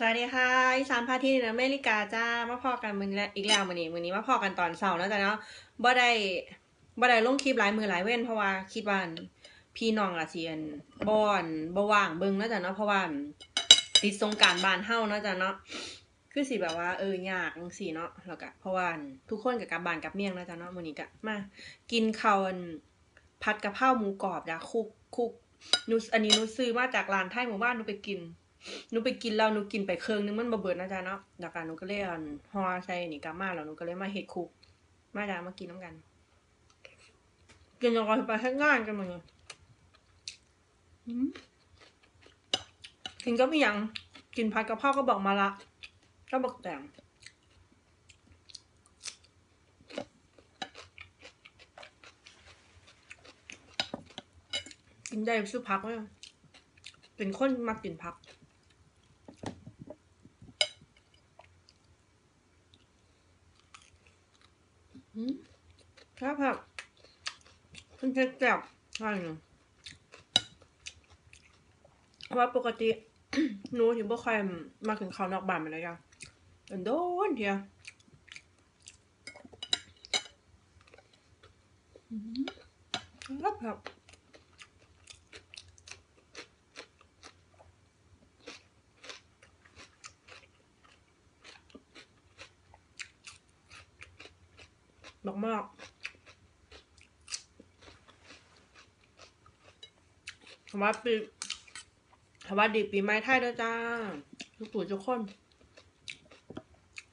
สวัสดีค่ะอีสานพาที่ในอเมริกาจ้ามาพอกันมือและอีกแล้วมือนี้มือนี้มาพอกันตอนเสาร์แล้วจ้ะเนาะบ่ได้บ่ได้ลงคลิปหลายมือหลายเว้นเพราะว่าคิดว่าพี่น้องอาเซียนบอนบ่ว่างเบิ่งแล้วจ้ะเนาะเพราะว่าติดสงการบานเฮานะจ้ะเนาะคือสิแบบว่าเออยากจังซี่เนาะแล้วก็เพราะว่าทุกคนก็กลับบานกับเมียงแล้วจ้ะเนาะมือนี้ก็มากินข้าวผัดกะเพราหมูกรอบจ้ะคุกคุกนูอันนี้นูซื้อมาจากร้านไทยหมู่บ้านนูไปกิน หนูไปกินแล้วหนูกินไปเครื่องนึงมันบ่เบิดนะจ๊ะเนาะแล้วกันหนูก็เลยเอันห่อใส่นี่กลับมาแล้วหนูก็เลยมาเฮ็ดคุก มาจ้ะมากินน้ำกัน กินแล้วก็ไปเฮ็ดงานกันมื้อนี้อืมกินก็มีหยัง กินผัดกะเพราก็บอกมาละก็บอกแต่งกินได้ซื้อพักเลยเป็นคนมักกินผัก อืม ครับครับคุณเพชรแจ่บใช่เนาะเพราะว่าปกติหนูถึงบ่ค่อยมาถึงเขาวนอกบ้านมาเลยจ้ะโดนเทียอืมครับครับมากมาก สวัสดีสวัสดีปีใหม่ไทยด้วยจ้าทุกผู้ทุกคน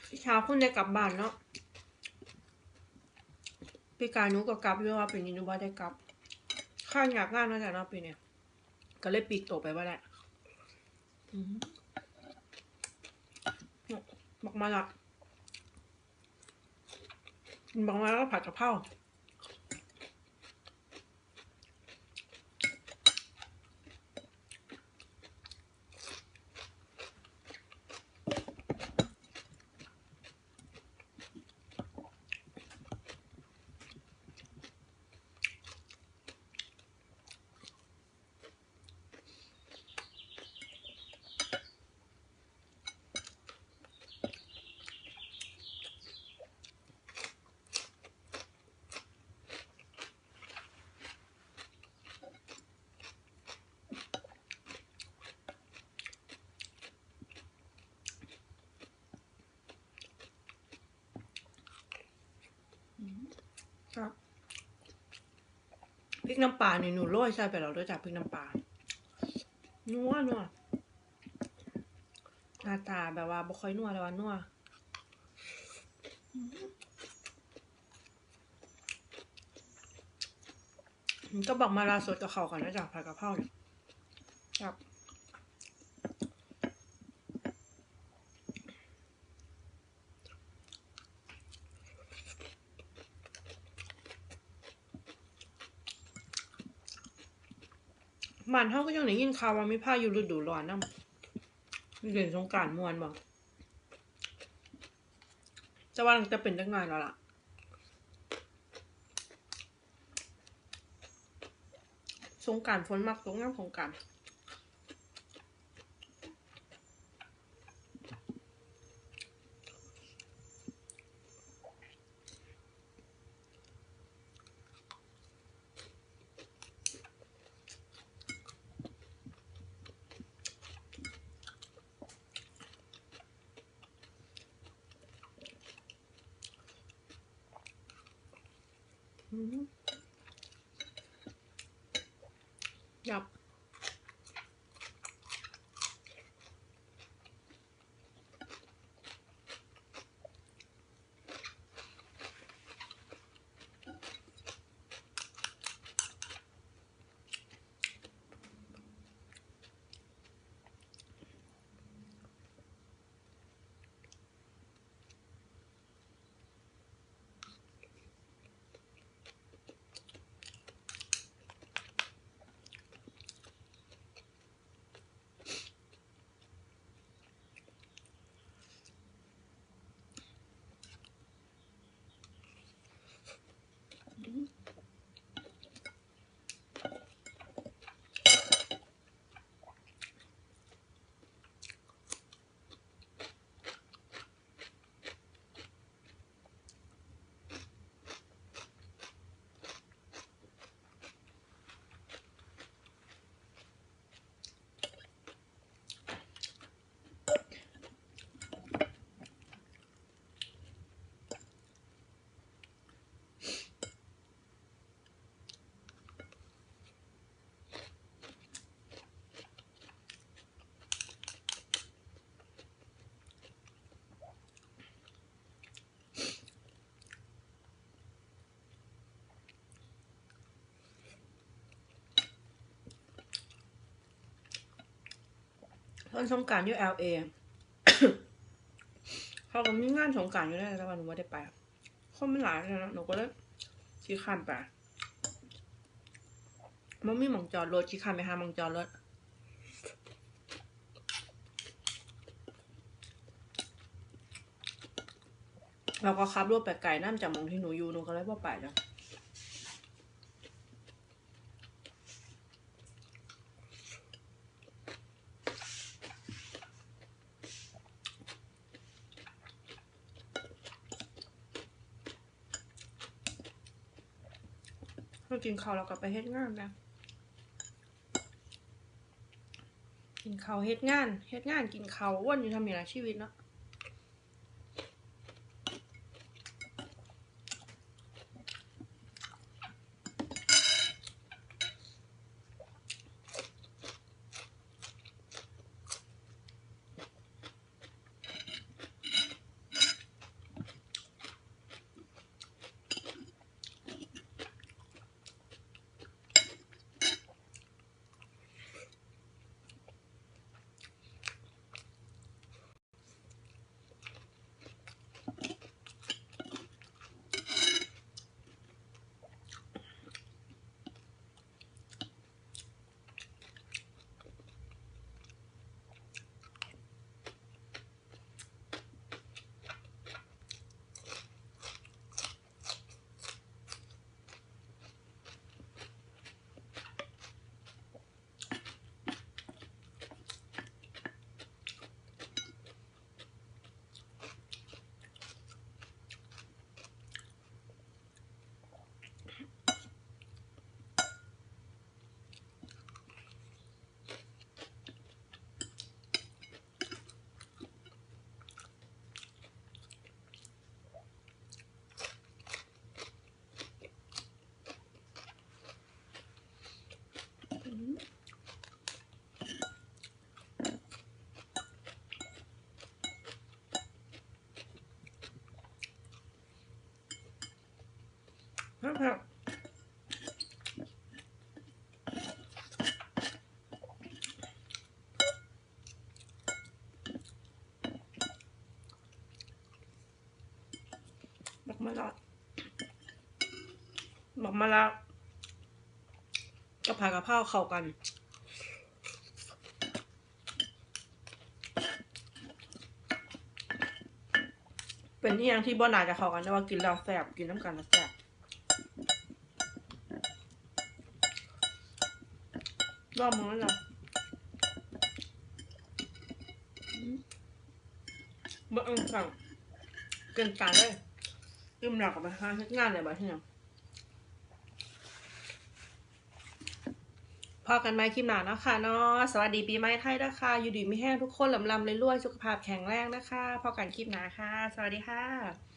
พี่เช้าคุณได้กลับบ้านเนาะพี่กายหนูก็กลับเยอะว่าเปีนี้หนูว่าได้กลับ ข้างอยากงานเนาะจ้ะเนาะปีเนี้ยก็เลยปีกตัวไปว่าแหละบอกมาละบางวันก็ผัดกะเพรา พริกน้ำปลาเนี่ยหนูโรยใส่ไปแล้วด้วยจ้ะพริกน้ำปลานัวนัวหน้าตาแบบว่าบ่ค่อยนัวแต่ว่านัวก็บอกมาลาสดกับเขาก่อนนะจ๊ะผัดกะเพราเนี่ยครับ บ้านเฮาก็ยังได้ยินข่าวว่ามีพายุฤดูร้อนนำมีเล่นสงกรานต์ม่วนบ่จะว่าจะเป็นจังไงแล้วล่ะสงการฝนมักตกงามสงการ อื เพิ่นสงการอยู่ LA เขาก็มีงานสงการอยู่ได้แต่ว่าหนูไม่ได้ไปคนมันหลายเลยนะหนูก็เลยขี้ข้านไปมันมีหมองจอดรถขี้ข้านไปหาหมองจอดรถเราก็ขับรถไปไกลน้ำจากมองที่หนูอยู่หนูก็เลยบ่าไปแล้ว เรากินข้าวเรากลับไปเฮ็ดงานนะกินข้าวเฮ็ดงานเฮ็ดงานกินข้าวอ้วนอยู่ทำอย่างไรชีวิตเนาะครับบอก มาแล้วบอกมาแล้วกะเพรากะเพราเข้ากัน เป็นที่ยังที่บ่นาจะเข้ากันแต่ว่ากินแล้วแซ่บกินน้ำกันแล้วแซ่บรอบมื้อแล้วเบิ่งสั่งเกินการเลย ลืมหลักกับไปหาชิ้นงานเลยบ่ที่ยังพอกันไหมคลิปหนานะคะเนาะสวัสดีปีใหม่ไทยนะคะ อยู่ดีไม่แห้งทุกคนลำลำเลยรวยสุขภาพแข็งแรงนะคะ พอกันคลิปหนาค่ะ สวัสดีค่ะ